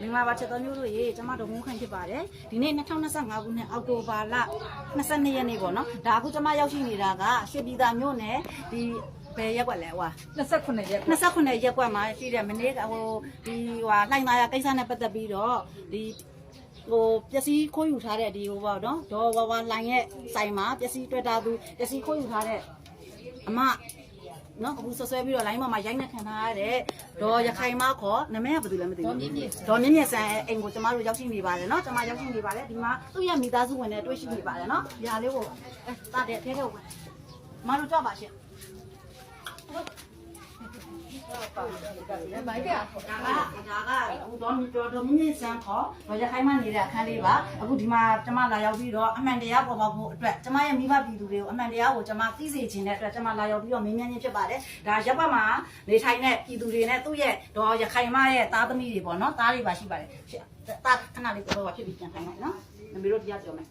မင်္ဂလာပါချက်တော်မျိုးတို့ရေကျမတို့မုန်းခိုင်ဖြစ်ပါတယ်ဒီနေ့2025ခုနှစ်အောက်တိုဘာလ22ရက်နေ့ပေါ့နော်ဒါအခုကျမရောက်ရှိနေတာကရွှေပြည်သာမြို့နယ်ဒီဘယ်ရက်ကွက်လဲဟွာ29ရက်29ရက်ကွက်မှာရှိတဲ့မနေ့ကဟိုဒီဟွာလှိုင်သာယာကိစ္စနဲ့ပတ်သက်ပြီးတော့ဒီဟိုပျက်စီးခိုးယူထားတဲ့ဒီဟိုပေါ့နော်ဒေါ်ဝါဝါလိုင်ရဲ့ဆိုင်မှာပျက်စီးတွေ့တာသူပျက်စီးခိုးယူထားတဲ့အမ နော်အခုဆွဆွဲပြီးတော့ line ပေါ်မှာရိုက်နှက်ခံထားရတဲ့ဒေါ်ရခိုင်မခေါ်နာမည်ကဘာလို့လဲမသိဘူးဒေါ်မြင့်မြင့်ဒေါ်မြင့်မြင့်ဆန်အိမ်ကိုကျမတို့ရောက်ရှိနေပါတယ်နော်ကျမရောက်ရှိနေပါတယ်ဒီမှာသူ့ရဲ့မိသားစုဝင်တွေတွေ့ရှိနေပါတယ်နော်ဒီဟာလေးကိုအဲတာတဲ့ထဲထဲကိုမတို့ကြောက်ပါရှင့်မိုက်က ဒါကဒါကအခုတော့တော်တော်မြင့်ဆန်းခေါ်တော့ရခိုင်မနေတဲ့အခန်းလေးပါအခုဒီမှာကျမလာရောက်ပြီးတော့အမှန်တရားပေါ်ပေါက်ဖို့အတွက်ကျမရဲ့မိဘပြည်သူတွေကိုအမှန်တရားကိုကျမသိစေခြင်းတဲ့အတွက်ကျမလာရောက်ပြီးတော့မင်းမြန်းခြင်းဖြစ်ပါတယ်ဒါရပ်ပတ်မှာနေထိုင်တဲ့ပြည်သူတွေနဲ့သူ့ရဲ့တော့ရခိုင်မရဲ့သားသမီးတွေပေါ့နော်သားတွေပါရှိပါတယ်တာခဏလေးတော့ဖြစ်ပြီးပြန်ထိုင်လိုက်နော်မမေတို့တရားပြောမယ်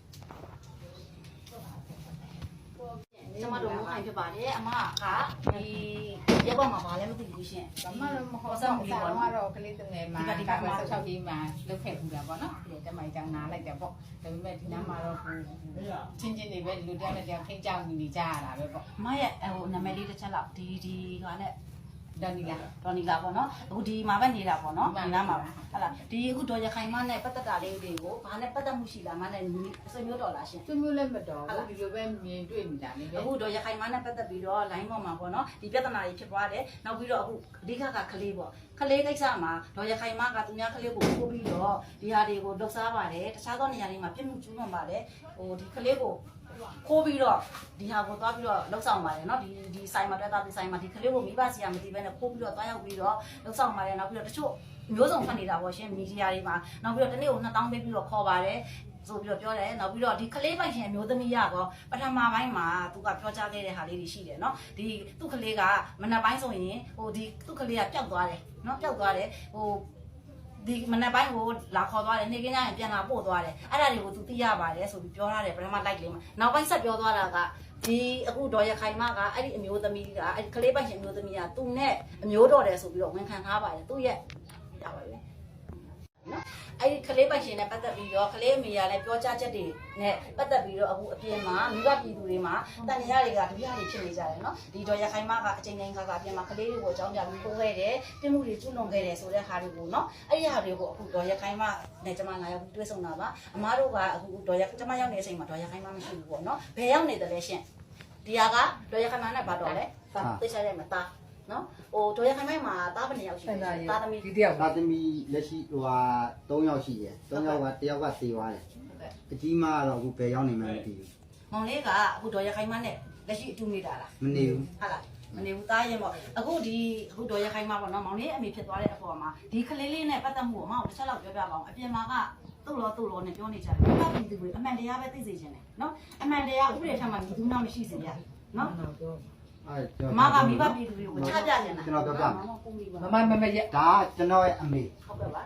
ကျမတို့မခိုင်ဖြစ်ပါတယ်အမကဒီရပ်ပတ်မှာဗာလဲမသိဘူးရှင်ဘာမှမဟုတ်ဆောင်းဆောင်းကတော့ကလေးတငယ်မှာဒီကမှာဆောက်ကြီးမှာလုတ်ခဲ့ဘူးတာပေါ့နော်ဒီတမိုင်ကြောင်နာလိုက်တယ်ပေါ့ဒါပေမဲ့ဒီနားမှာတော့ချင်းချင်းတွေပဲလူတယောက်နဲ့တယောက်ထိန်းချောင်းနေကြရတာပဲပေါ့အမရဲ့ဟိုနာမည်လေးတစ်ချက်လောက်ဒီဒီကနဲ့ ဒါနီလာဒေါ်နီလာပေါ့နော်အခုဒီမှာပဲနေတာပေါ့နော်ဒီနားမှာပဲဟုတ်လားဒီအခုဒေါ်ရခိုင်မနဲ့ပတ်သက်တာလေးတွေကိုဘာနဲ့ပတ်သက်မှုရှိလားမနဲ့ဆွေမျိုးတော်လားရှင်သူမျိုးလည်းမတော်ဘူးဒီလိုပဲမြင်တွေ့နေတာနေပဲအခုဒေါ်ရခိုင်မနဲ့ပတ်သက်ပြီးတော့ line ပေါ်မှာပေါ့နော်ဒီပြဿနာတွေဖြစ်သွားတယ်နောက်ပြီးတော့အခုအဓိကကကလေးပေါ့ကလေးကိစ္စမှာဒေါ်ရခိုင်မကသူများကလေးကိုပို့ပြီးတော့ဒီဟာတွေကိုလှုပ်ရှားပါတယ်တခြားသောနေရာတွေမှာပြစ်မှုကျူးလွန်ပါတယ်ဟိုဒီကလေးကို ခိုးပြီးတော့ဒီဟာကိုသွားပြီးတော့လှုပ်ဆောင်ပါတယ်เนาะဒီဒီဆိုင်မှာတွေ့တာဒီဆိုင်မှာဒီကလေးကိုမိဘစီကမသိဘဲနဲ့ခိုးပြီးတော့သွားရောက်ပြီးတော့လှုပ်ဆောင်ပါတယ်နောက်ပြီးတော့တချို့မျိုးစုံဖတ်နေတာပေါ့ရှင်မီဒီယာတွေမှာနောက်ပြီးတော့တနေ့ကို2000ပေးပြီးတော့ခေါ်ပါတယ်ဆိုပြီးတော့ပြောတယ်နောက်ပြီးတော့ဒီကလေးပိုင်ရှင်အမျိုးသမီးကတော့ပထမပိုင်းမှာသူကပြောကြားခဲ့တဲ့ဟာလေးတွေရှိတယ်เนาะဒီသူ့ကလေးကမနက်ပိုင်းဆိုရင်ဟိုဒီသူ့ကလေးကပျောက်သွားတယ်เนาะပျောက်သွားတယ်ဟို ဒီမနက်ပိုင်းကိုလာခေါ်သွားတယ်နေ့ကင်းကျရင်ပြန်လာပို့သွားတယ်အဲ့ဒါတွေကိုသူသိရပါတယ်ဆိုပြီးပြောထားတယ်ပထမ like လေးမှာနောက်ပိုင်းဆက်ပြောသွားတာကဒီအခုဒေါ်ရခိုင်မကအဲ့ဒီအမျိုးသမီးကအဲ့ဒီကလေးပိုင်ရှင်အမျိုးသမီးကသူနဲ့အမျိုးတော်တယ်ဆိုပြီးတော့ဝန်ခံထားပါတယ်သူ့ရဲ့ရပါပြီ နော်အဲ့ဒီကလေးပိုင်ရှင်နဲ့ပတ်သက်ပြီးတော့ကလေးအမေရလည်းပြောကြားချက်တွေနဲ့ပတ်သက်ပြီးတော့အခုအပြင်မှာမိဘပြည်သူတွေမှာတန်ရာတွေကဒုတိယတွေဖြစ်နေကြတယ်နော်ဒီဒေါ်ရခိုင်မကအချိန်တိုင်းခါကအပြင်မှာကလေးတွေကိုအကြောင်းပြပြီးပို့ခဲ့တယ်တင်မှုတွေကျွလွန်ခဲ့တယ်ဆိုတဲ့ဟာတွေကိုနော်အဲ့ဒီဟာတွေကိုအခုဒေါ်ရခိုင်မနဲ့ကျွန်မလာရောက်ပြီးတွေ့ဆုံတာပါအမားတို့ကအခုဒေါ်ရကျွန်မရောက်နေတဲ့အချိန်မှာဒေါ်ရခိုင်မမရှိဘူးပေါ့နော်ဘယ်ရောက်နေတယ်လဲရှင်ဒီဟာကဒေါ်ရခိုင်မနဲ့ဘာတော်လဲသိချရဲမှာတာ နော်ဟိုဒေါ်ရခိုင်မမှာတားဘယ်နှစ်ယောက်ရှိလဲတာသမီးဒီတယောက်သာသမီလက်ရှိဟိုဟာ3ယောက်ရှိတယ်3ယောက်ကတယောက်ကသေသွားတယ်အကြီးမကတော့အခုဘယ်ရောက်နေမှန်းမသိဘူးမောင်လေးကအခုဒေါ်ရခိုင်မနဲ့လက်ရှိအတူနေတာလားမနေဘူးဟုတ်လားမနေဘူးတားရင်ပေါ့အခုဒီအခုဒေါ်ရခိုင်မပေါ့နော်မောင်လေးအမေဖြစ်သွားတဲ့အပေါ်မှာဒီကလေးလေးနဲ့ပတ်သက်မှုကိုမောင်တစ်ချက်လောက်ပြောပြပါအောင်အပြင်မှာကသူ့လောသူ့လောနဲ့ပြောနေကြတယ်ဘာပြည်သူတွေအမှန်တရားပဲသိစေချင်တယ်နော်အမှန်တရားဥပဒေထက်မှမြည်သူနောက်မရှိစေရနော် အဲအမကမိဘပြည်သူတွေကိုချပြချင်တာကျွန်တော်ပြောပြမယ်မမမမရဒါကျွန်တော်ရဲ့အမေဟုတ်ကဲ့ပါ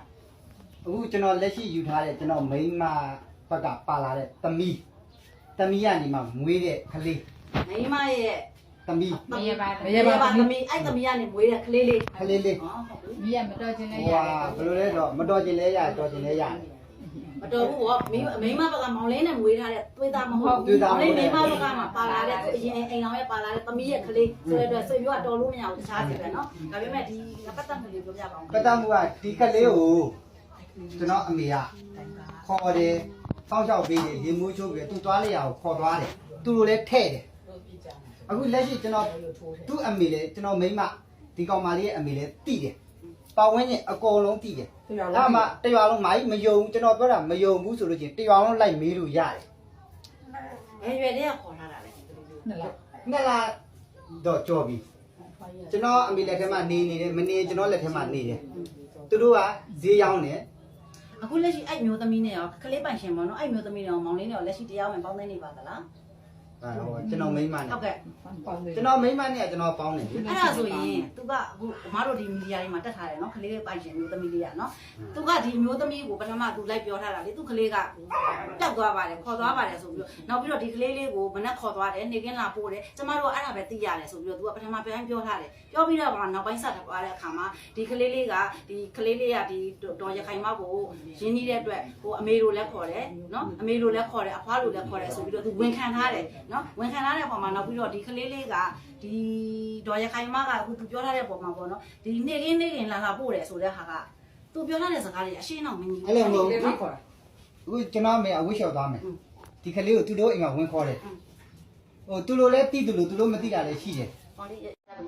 အခုကျွန်တော်လက်ရှိယူထားတဲ့ကျွန်တော်မိန်းမဘက်ကပါလာတဲ့သမီးသမီးကနေမှမွေးတဲ့ကလေးမိမရဲ့သမီးမရပါသမီးအဲ့သမီးကနေမွေးတဲ့ကလေးလေးကလေးလေးဟောဟုတ်ပြီမိရမတော်ခြင်းဟိုလည်းရဟာဘယ်လိုလဲတော့မတော်ကျင်လဲရတော်ကျင်လဲရတယ် မတော်ဘူးပေါ့မင်းအမိမဘက်ကမောင်လေးနဲ့မွေးထားတဲ့သွေးသားမဟုတ်ဘူးမောင်လေးမိမဘက်ကမှပါလာတဲ့အရင်အိမ်အောင်ရဲ့ပါလာတဲ့သမီးရဲ့ကလေးဆိုတဲ့အတွက်ဆွေမျိုးကတော်လို့မရဘူးတခြားစီပဲနော်ဒါပေမဲ့ဒီငပတ်သက်မှုလေးပြောပြပါဦးပတ်သက်မှုကဒီကလေးကိုကျွန်တော်အမေကခေါ်တယ်စောင့်ရှောက်ပေးတယ်ရေမိုးချိုးပြီးသူသွားလိုက်ရအောင်ခေါ်သွားတယ်သူတို့လည်းထဲ့တယ်အခုလက်ရှိကျွန်တော်သူ့အမေလည်းကျွန်တော်မိမဒီကောင်မလေးရဲ့အမေလည်းတိတယ် ပတ်ဝန်းကျင်အကုန်လုံးတိတယ်အဲ့မှာတရွာလုံးမိုင်းမယုံကျွန်တော်ပြောတာမယုံဘူးဆိုလို့ချင်းတရွာလုံးလိုက်မေးလို့ရတယ်ဘယ်ရွယ်တည်းကခေါ်ထားတာလဲနှစ်လားနှစ်လားတော့ကြော်ပြီကျွန်တော်အမေလက်ထဲမှာနေနေတယ်မနေကျွန်တော်လက်ထဲမှာနေတယ်သူတို့ကဈေးရောက်နေအခုလက်ရှိအဲ့မျိုးသမီးနဲ့ရောကလေးပိုင်ရှင်ပေါ့နော်အဲ့မျိုးသမီးနဲ့ရောမောင်လေးနဲ့ရောလက်ရှိတရားဝင်ပေါင်းသိနေပါသလား အဟိုကျွန်တော်မိန်းမနဲ့ဟုတ်ကဲ့ကျွန်တော်မိန်းမနဲ့ကျွန်တော်ပေါင်းနေပြီအဲ့ဒါဆိုရင်သူကအခုအမားတို့ဒီမီဒီယာတွေမှာတက်ထားတယ်နော်ကလေးပိုင်ရှင်မျိုးသမီးလေးကနော်သူကဒီမျိုးသမီးကိုပထမသူလိုက်ပြောထားတာလေသူကလေးကတက်သွားပါတယ်ခေါ်သွားပါတယ်ဆိုပြီးတော့နောက်ပြီးတော့ဒီကလေးလေးကိုမနဲ့ခေါ်သွားတယ်နေကင်းလာပို့တယ်ကျမတို့ကအဲ့ဒါပဲသိရတယ်ဆိုပြီးတော့သူကပထမပြန်ပြောထားတယ် ပြောပြီးတော့မှနောက်ပိုင်းဆက်သွားတဲ့အခါမှာဒီကလေးလေးကဒီကလေးလေးကဒီတော်ရခိုင်မကိုရင်းနှီးတဲ့အတွက်ဟိုအမေတို့လည်းခေါ်တယ်နော်အမေတို့လည်းခေါ်တယ်အဖွားတို့လည်းခေါ်တယ်ဆိုပြီးတော့သူဝန်ခံထားတယ်နော်ဝန်ခံထားတဲ့ပုံမှာနောက်ပြီးတော့ဒီကလေးလေးကဒီဒေါ်ရခိုင်မကအခုသူပြောထားတဲ့ပုံမှာပေါ့နော်ဒီနေကင်းနေကင်းလာလာပို့တယ်ဆိုတဲ့ဟာကသူပြောထားတဲ့စကားတွေအရှင်းအောင်မင်းကြီးအဲ့လိုမဟုတ်ဘူးအခုကျွန်တော်မေအဝိရှောက်သွားမယ်ဒီကလေးကိုသူတို့အိမ်မှာဝင်ခေါ်တယ်ဟိုသူတို့လည်းသိသူလို့သူတို့မသိတာလည်းရှိတယ်ဟောလေး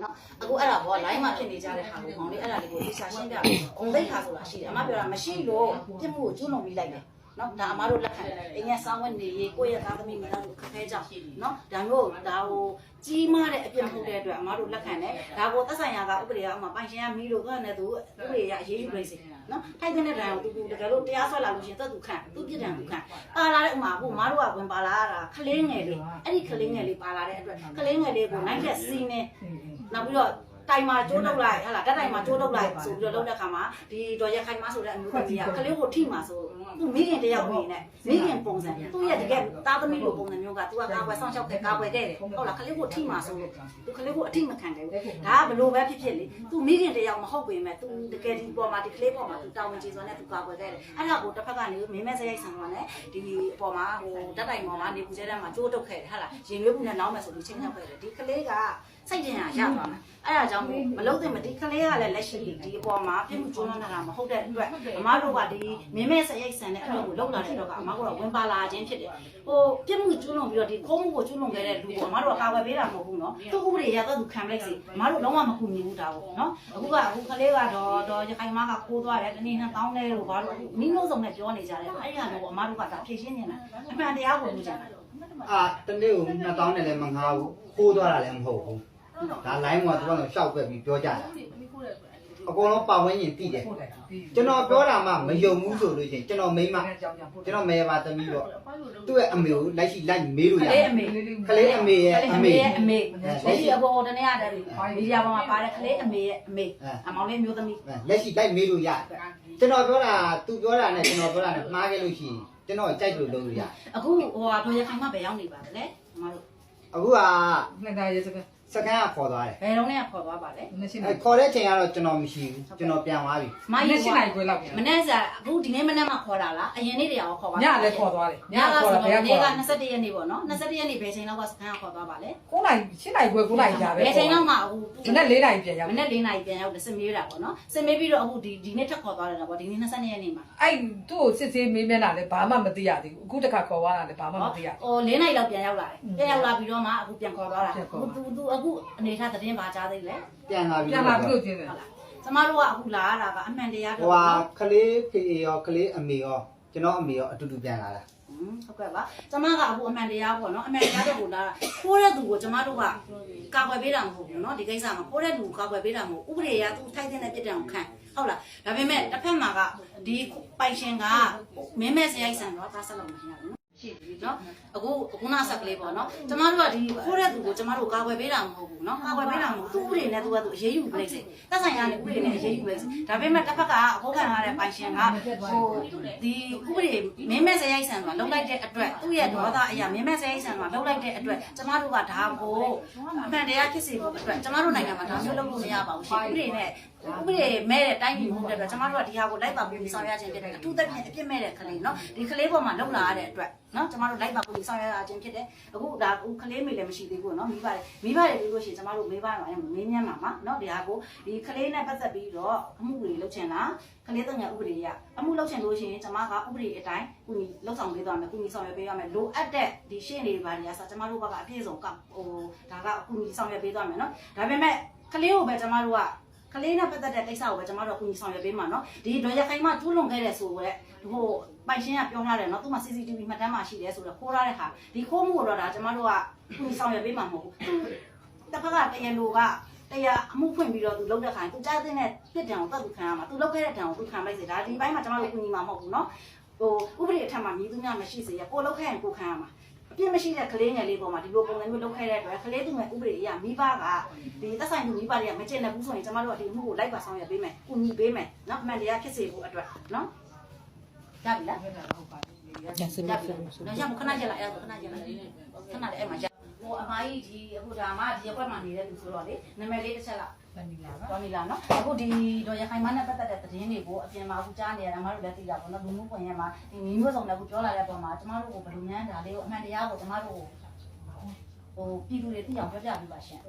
နော်အခုအဲ့ဒါပေါ့ line မှာဖြစ်နေကြတဲ့ဟာကိုဟောလေးအဲ့ဒါလေးကိုသိချာရှင်းပြဂုံသိက္ခာဆိုတာရှိတယ်အမပြောတာမရှိလို့ပြစ်မှုကိုကျွလွန်ပြီးလိုက်တယ်နော်ဒါအမတို့လက်ခံတယ်အင်းရဲ့စောင်းဝတ်နေရေးကိုယ့်ရဲ့သားသမီးမိသားစုခက်ခဲကြောင့်နော်ဒါမျိုးဒါဟိုကြီးမားတဲ့အပြစ်မှုတဲ့အတွက်အမတို့လက်ခံတယ်ဒါကိုသက်ဆိုင်ရာကဥပဒေကအမပိုင်ရှင်ကမီးလို့သူကလည်းသူဥပဒေရအရေးယူလိုက်စေနော်ထိုက်တဲ့တဲ့ဒဏ်ကိုသူတကယ်လို့တရားစွဲလာလို့ရှိရင်သက်သူခံသူပြစ်ဒဏ်သူခံပါလာတဲ့ဥမာကိုမတို့ကဝင်ပါလာတာခလေးငယ်လေးအဲ့ဒီခလေးငယ်လေးပါလာတဲ့အတွက်ခလေးငယ်လေးကိုနိုင်တဲ့စီးနေ နောက်ပြီးတော့တိုင်မှာကျိုးတုပ်လိုက်ဟလာတက်တိုင်မှာကျိုးတုပ်လိုက်ဆိုပြီးတော့လုပ်တဲ့ခါမှာဒီတော့ရခိုင်မဆိုတဲ့အမျိုးသမီးကခလေးကိုထိမှာဆိုသူမိခင်တယောက်နေနဲ့မိခင်ပုံစံသူ့ရဲ့တကယ်သားသမီးလိုပုံစံမျိုးကသူကကာကွယ်ဆောင်ရှောက်တဲ့ကာကွယ်တဲ့တယ်ဟုတ်လားခလေးကိုထိမှာဆိုလို့သူခလေးကိုအထိမခံတယ်ဒါကဘလို့ပဲဖြစ်ဖြစ်လေသူမိခင်တယောက်မဟုတ်ပေမဲ့သူတကယ်ဒီပေါ်မှာဒီကလေးပေါ်မှာသူတာဝန်ကျေစွာနဲ့သူကာကွယ်တဲ့တယ်အဲ့ဒါကိုတစ်ဖက်ကနေမင်းမဲစရိုက်ဆန်သွားနဲ့ဒီပေါ်မှာဟိုတက်တိုင်ပေါ်မှာနေပူကျဲတဲ့မှာကျိုးတုပ်ခဲ့တယ်ဟာလားရင်ရွေးမှုနဲ့နောင်းမယ်ဆိုပြီးချင်းချောက်ခဲ့တယ်ဒီကလေးက စိတ်တင်ရရသွားမယ်အဲ့ဒါကြောင့်မလုံးသိမဒီကလေးကလည်းလက်ရှိဒီအပေါ်မှာပြစ်မှုကျူးလွန်တာမဟုတ်တဲ့အတွက်အမားတို့ကဒီမင်းမဲစရိုက်ဆန်တဲ့အလုပ်ကိုလုပ်လာတဲ့တော့ကအမားတို့ကဝင်ပါလာခြင်းဖြစ်တယ်ဟိုပြစ်မှုကျူးလွန်ပြီးတော့ဒီခိုးမှုကိုကျူးလွန်ခဲ့တဲ့လူကိုအမားတို့ကကာကွယ်ပေးတာမဟုတ်ဘူးနော်သူ့ဥပဒေရတော့သူခံလိုက်စီအမားတို့လုံးဝမကူညီဘူးဒါကိုနော်အခုကအခုကလေးကတော့တော့ရခိုင်မကခိုးသွားတယ်တနေ့နှစ်တောင်းတယ်လို့ဘာလို့မိမျိုးစုံနဲ့ပြောနေကြတယ်အဲ့ဒီကတော့အမားတို့ကဒါဖြည့်ရှင်းနေတာအမှန်တရားကိုလို့ကြတယ်အာတနေ့ကို2000နဲ့လည်းမငါဘူးခိုးသွားတာလည်းမဟုတ်ဘူး ဒါ line မှာသူကတော့ရှောက်ပြက်ပြီးပြောကြတာအကုန်လုံးပါဝင်ရင်တည်တယ်ကျွန်တော်ပြောတာမှမယုံဘူးဆိုလို့ရှိရင်ကျွန်တော်မိန်းမကျွန်တော်မေပါသမီးတော့သူ့ရဲ့အမေကိုလိုက်ရှိလိုက်မေးလို့ကရလေးတယ်အမေကလေးအမေရဲ့အမေရဲ့အမေလက်ရှိအပေါ်တနေ့ရတယ်မီဒီယာပေါ်မှာပါတဲ့ကလေးအမေရဲ့အမေအမောင်လေးမျိုးသမီးလက်ရှိလိုက်မေးလို့ရတယ်ကျွန်တော်ပြောတာသူပြောတာနဲ့ကျွန်တော်ပြောတာနဲ့မှားခဲ့လို့ရှိရင်ကျွန်တော်ကြိုက်လို့လုပ်လို့ရအခုဟိုဟာတို့ရခိုင်မဘယ်ရောက်နေပါလဲအမတို့အခုကနှစ်သားရစက စကန်ကခေါ်သွားတယ်ဘယ်တော့နဲ့ခေါ်သွားပါလဲနှစ်ရှင်းအဲခေါ်တဲ့ချိန်ကတော့ကျွန်တော်မရှိဘူးကျွန်တော်ပြန်သွားပြီမနှစ်ကြီးရှင်းနိုင်ခွဲလောက်ပြန်မနေ့ကအခုဒီနေ့မနေ့မှခေါ်တာလားအရင်နေ့တည်းရောခေါ်ပါညလည်းခေါ်သွားတယ်ညကဆိုဘယ်တော့ကနေ့ကခေါ်21ရက်နေ့ပေါ့နော်21ရက်နေ့ဘယ်ချိန်လောက်ကစကန်ခေါ်သွားပါလဲ9နိုင်ရှင်းနိုင်ခွဲ9နိုင်ကြာပဲဘယ်ချိန်လောက်မှအခု မနေ့4နိုင်ပြန်ရောက်မနေ့၄နာရီပြန်ရောက်တယ်စင်မေးတာပေါ့နော်စင်မေးပြီးတော့အခုဒီဒီနေ့ထပ်ခေါ်သွားတယ်ပေါ့ဒီနေ့22ရက်နေ့မှာအဲ့သူ့ကိုစစ်ဆေးမေးမြန်းတာလည်းဘာမှမသိရသေးဘူးအခုတခါခေါ်သွားတာလည်းဘာမှမသိရဟို၄နာရီလောက်ပြန်ရောက်လာတယ်ပြန်ရောက်လာပြီးတော့မှအခုပြန်ခေါ်သွားတာပြန်ခေါ်သူသူအခုအနေထားသတင်းပါကြားသေးလဲပြန်လာပြီပြန်လာပြီလို့ချင်းတယ်ဟုတ်လားကျမတို့ကအခုလာရတာကအမှန်တရားဟိုတော့ဟာကလေးဖေရောကလေးအမေရောကျွန်တော်အမေရောအတူတူပြန်လာတာဟုတ်ကဲ့ပါကျမကအခုအမှန်တရားပေါ့နော်အမှန်တရားတွေကိုလာတာခိုးတဲ့သူကိုကျမတို့ကကာကွယ်ပေးတာမဟုတ်ဘူးနော်ဒီကိစ္စမှာခိုးတဲ့သူကိုကာကွယ်ပေးတာမဟုတ်ဥပဒေအရသူထိုက်တဲ့ပြစ်ဒဏ်ကိုခံဟုတ်လားဒါပေမဲ့တစ်ဖက်မှာကဒီပိုင်ရှင်ကမင်းမဲ့စရိုက်ဆန်တော့သားဆက်လို့မရဘူးနော်ရှိပြီ နော်အခုအခုနာဆက်ကလေးပေါ့နော်ကျမတို့ကဒီခိုးတဲ့သူကိုကျမတို့ကာကွယ်ပေးတာမဟုတ်ဘူးနော်ကာကွယ်ပေးတာမဟုတ်သူ့ဥပဒေနဲ့သူကသူအရေးယူပလိုက်စေတက်ဆိုင်ရနဲ့ဥပဒေနဲ့အရေးယူပလိုက်စေဒါပေမဲ့တစ်ဖက်ကအခုခံရတဲ့ပိုင်ရှင်ကဟိုဒီဥပဒေမင်းမဲ့စရိုက်ဆန်ဆိုတာလုံလိုက်တဲ့အတွက်သူ့ရဲ့ဒေါသအရာမင်းမဲ့စရိုက်ဆန်ဆိုတာလုံလိုက်တဲ့အတွက်ကျမတို့ကဒါကိုအမှန်တရားဖြစ်စေဖို့အတွက်ကျမတို့နိုင်ငံမှာဒါမျိုးလုပ်လို့မရပါဘူးရှင်ဥပဒေနဲ့ ဥပဒေမဲ့တဲ့တိုင်းပြည်မဟုတ်တဲ့အတွက်ကျမတို့ကဒီဟာကိုလိုက်ပါပြီးဆောင်ရွက်ခြင်းဖြစ်တယ်အထူးသဖြင့်အပြစ်မဲ့တဲ့ကလေးနော်ဒီကလေးပေါ်မှာလုံလာရတဲ့အတွက်နော်ကျမတို့လိုက်ပါပြီးဆောင်ရွက်ရခြင်းဖြစ်တယ်အခုဒါအခုကလေးမေလည်းမရှိသေးဘူးနော်မိပါတယ်မိပါတယ်ပြီးလို့ရှိရင်ကျမတို့မေးပါတော့မင်းမြန်းမှာမှာနော်ဒီဟာကိုဒီကလေးနဲ့ပတ်သက်ပြီးတော့အမှုတွေလုပ်ချင်လားကလေးသုံးရဥပဒေရအမှုလုပ်ချင်လို့ရှိရင်ကျမကဥပဒေအတိုင်းကုညီလုပ်ဆောင်ပေးသွားမယ်ကုညီဆောင်ရွက်ပေးရမယ်လိုအပ်တဲ့ဒီရှင်းတွေပါနေရဆိုကျမတို့ဘက်ကအပြည့်စုံကဟိုဒါကကုညီဆောင်ရွက်ပေးသွားမယ်နော်ဒါပေမဲ့ကလေးကိုပဲကျမတို့က ကလေးနဲ့ပတ်သက်တဲ့ကိစ္စကိုပဲကျွန်တော်တို့အကူအညီဆောင်ရွက်ပေးမှာနော်ဒီဒေါ်ရခိုင်မထူးလွန်ခဲ့တဲ့ဆိုတော့ဟိုပိုင်ရှင်ကပြောထားတယ်နော်သူမှ CCTV မှတ်တမ်းမှာရှိတယ်ဆိုတော့ခိုးရတဲ့ခါဒီခိုးမှုကိုတော့ဒါကျွန်တော်တို့ကအကူအညီဆောင်ရွက်ပေးမှာမဟုတ်ဘူးတစ်ဖက်ကတရားလိုကတရားအမှုဖွင့်ပြီးတော့သူလုပ်တဲ့ခါရင်သူကြားတဲ့နဲ့တစ်တံကိုတတ်သူခံရမှာသူလုပ်ခဲ့တဲ့တံကိုသူခံလိုက်စေဒါဒီဘက်မှာကျွန်တော်တို့အကူအညီမှာမဟုတ်ဘူးနော်ဟိုဥပဒေအထက်မှာမြည်သူများမရှိစေရကိုလုပ်ခဲ့ရင်ကိုခံရမှာ ပြင်းမရှိတဲ့ကလေးငယ်လေးပေါ်မှာဒီလိုပုံစံမျိုးလုပ်ခဲ့တဲ့အတွက်ကလေးသူငယ်ဥပဒေအရမိဘကဒီသက်ဆိုင်မှုမိဘတွေကမကျင့်တဲ့ဘူးဆိုရင်ကျမတို့ကဒီမှုကိုလိုက်ပါဆောင်ရွက်ပေးမယ်။ကုညီပေးမယ်။နော်အမှန်တရားဖြစ်စေဖို့အတွက်နော်။ရပြီလားဟုတ်ပါဘူး။ရပြီ။နော်ရမခဏကြလိုက်အဲ့ဒါခဏကြလိုက်ခဏလေးအဲ့မှာရ ဟိုအမကြီးဒီအခုဒါမှဒီရက်ွက်မှာနေတဲ့လူဆိုတော့လေနာမည်လေးတစ်ချက်လောက်ဗနီလာပါတော်ပြီလားနော်အခုဒီတော့ရခိုင်မနဲ့ပတ်သက်တဲ့သတင်းတွေကိုအပြင်မှာအခုကြားနေရတာမတို့လည်းသိတာပေါ့နော်လူမှုကွန်ရက်မှာဒီမျိုးမျိုးစုံလည်းအခုပြောလာတဲ့ပုံမှာကျမတို့ကိုဘယ်လိုများဒါလေးကိုအမှန်တရားကိုကျမတို့ကိုဟိုပြည်သူတွေသိအောင်ပြောပြပေးပါရှင်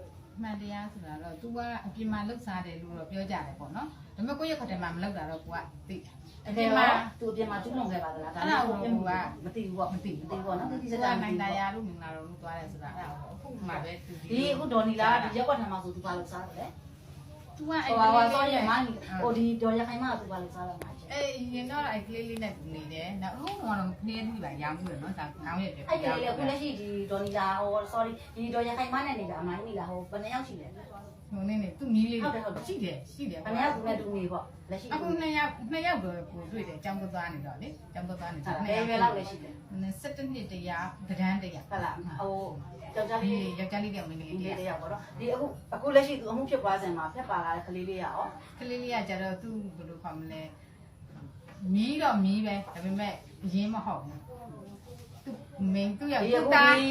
မှန်တရားဆိုတာတော့ तू ကအပြင်မှာလှုပ်ရှားတယ်လို့တော့ပြောကြတယ်ပေါ့နော်ဒါပေမဲ့ကိုယ့်ရဲ့ခက်တယ်မှာမလှုပ်တာတော့ကိုကသိတယ် အပြင်မှာသူအပြင်မှာကျူးလွန်ခဲ့ပါသလားဒါလည်းကိုမသိဘူးပေါ့မသိဘူးမသိဘူးပေါ့နော်သိဒီစစကြကားမနိုသိင်ဘူးတပေါ့ရာလို့မင်္ဂလာတော်လို့သွားတယ်ဆိုတာအဲ့ဒါအခုမှပဲသူဒီအခုဒေါ်နီလာဒီရက်ွက်ထမှာဆိုသူပါလို့စားတယ်လေ तू ကဟိုအဲ့ဟာဒီဟိုလေးဆိုရလေးမဟိုဒီဒေါ်ရခိုင်မကသူပါလို့စားတယ်မှာရှင်အေးရင်တော့အဲ့ကလေးလေးနဲ့နေတယ်နောက်အခုကတော့ခင်းထူလာရောင်းမှုတယ်နော်ဒါကောင်းရဲ့ပြအဲ့ဒီလေအခုလက်ရှိဒီဒေါ်နီလာဟို sorry ဒီဒေါ်ရခိုင်မနဲ့နေတာအမိုင်းနီလာဟိုဘယ်နှယောက်ရှိလဲ ဟိုနေ့နေသူ့မီးလေးရှိတယ်ရှိတယ်ဘယ်နှယောက်ကူနဲ့တူနေပေါ့လက်ရှိအခုနှစ်ယောက်နှစ်ယောက်တော့ကိုတွေ့တယ်ចောင်းသွားနေတော့လေចောင်းသွားနေဘယ်ရွယ်လောက်လဲရှိတယ်17နှစ်တရားဗဒန်းတရားဟုတ်လားဟိုယောက်ျားဒီလေးယောက်ျားလေးတယောက်မိန်းကဒီလေးတလေးယောက်တယောက်ပေါ့နော်ဒီအခုအခုလက်ရှိသူအမှုဖြစ်သွားစင်မှာဖက်ပါလာတဲ့ကလေးလေးရရောကလေးလေးကကြတော့သူ့ဘယ်လိုခေါ်မလဲမီးတော့မီးပဲဒါပေမဲ့အရင်မဟုတ်ဘူးသူ မင်းသူ့ယောက်ဒီသူ့အခုသားဒီ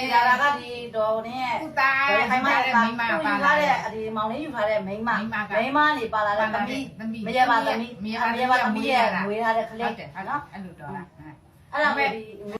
ဒီဒါလာကဒီဒေါ်နေရဲ့သူ့သားဒေါ်ရခိုင်မတဲ့ရဲ့မိန်းမပါပါလာလာတဲ့တဲ့ဒီမောင်လေးယူထားတဲ့မိန်းမမိန်းမကမိန်းမလေးပါလာတဲ့သမီးသမီးမရပါသမီးမရမရပါသမီးရဲ့ငွေထားတဲ့ကဟုလေးတ်တယ်ဟုတ်နော်အဲ့လိုတော့လားအဲ့ဒါပဲဒီ